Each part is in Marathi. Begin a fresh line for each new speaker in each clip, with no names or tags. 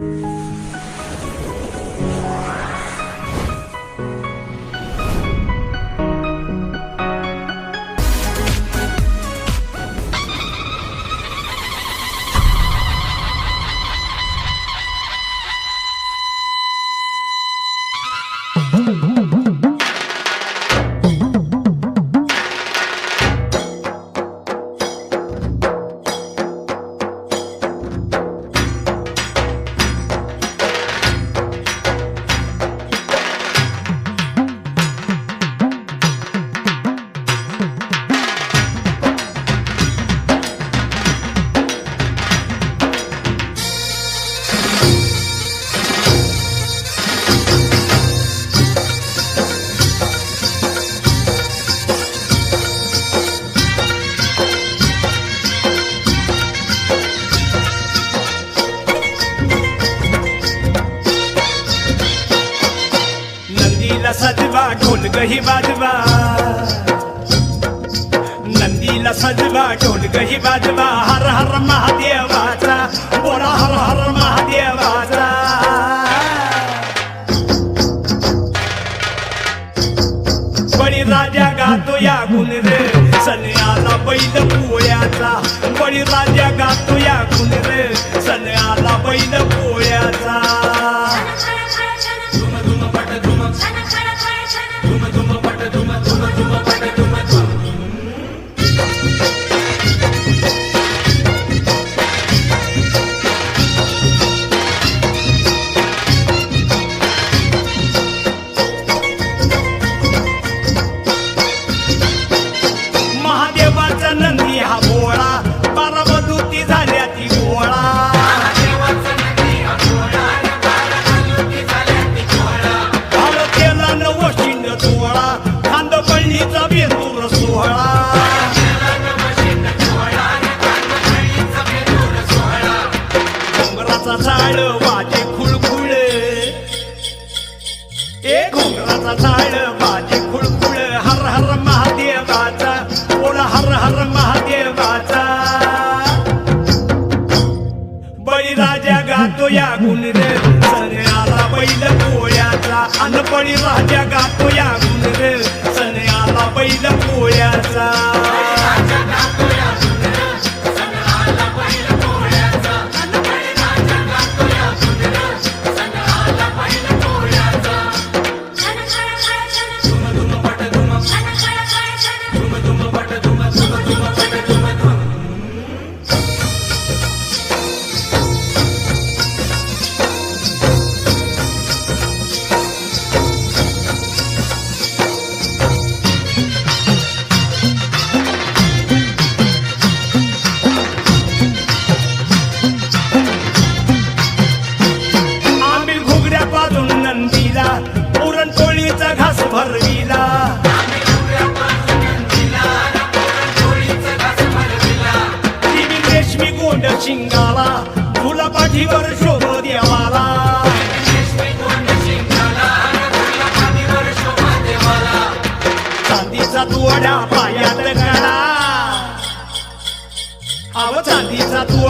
नंदीला सजवा वाजवा. नंदीला सजवा ढोलकही वाजवा. हर हर महादेवाचा बोला हर हर महादेवाचा बळी राजा गातो या गुण रे. सन्याला बैल पोळ्याचा. बळी राजा गातो या गुण रे. सन्याला बैल पोळ्याचा.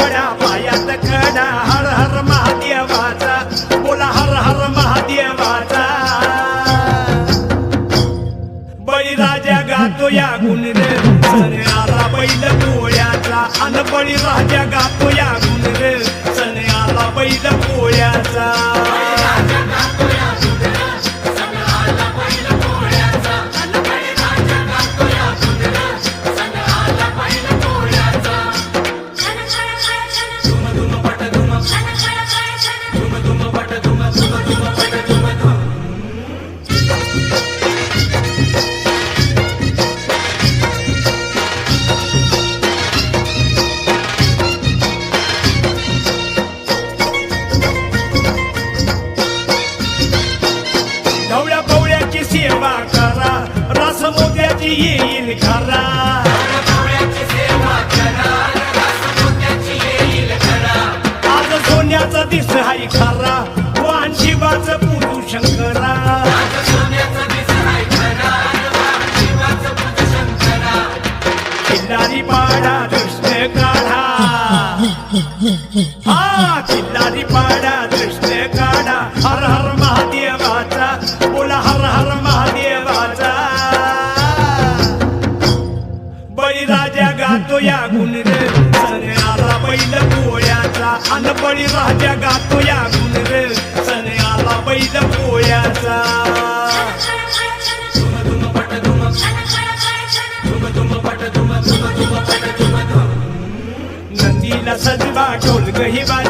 घोडा पायात कडा हर हर महादेवाचा. बोला हर हर महादेवाचा. बळीराजा गातो या गुण रे सन्याला बैल पोळ्याचा. अन बळीराजा गातो या गुण रे सन्याला बैल पोळ्याचा. मोत्याची येईल खरा आज सोन्याचा दिस हाय खरा. वाहन शिवाचं पुरू शंकरा. किल्लारी पाडा दुष्ट काढा. हा किल्लारी पाडा कृष्ण काढा. हर हर महादेवाचा. बोला हर हर पोळ्याचा राजा बळीराजा गातो या गुण रे सने आला बैल पोळ्याचा नंदीला सजवा ढोल गही
बाज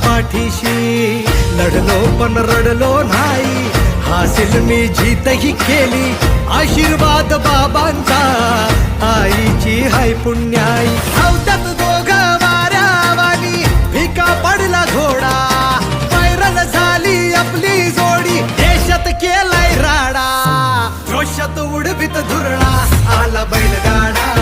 पाठीशी. लढलो पण रडलो नाही. हासिल मी जीतही केली. आशीर्वाद बाबांचा. आईची हाय पुण्याई. धावतात दोघ वाऱ्यावानी. भिका पडला घोडा. पैरल झाली आपली जोडी. देशात केलाय राडा. रोषात उडवीत धुरळा. आला बैलगाडा.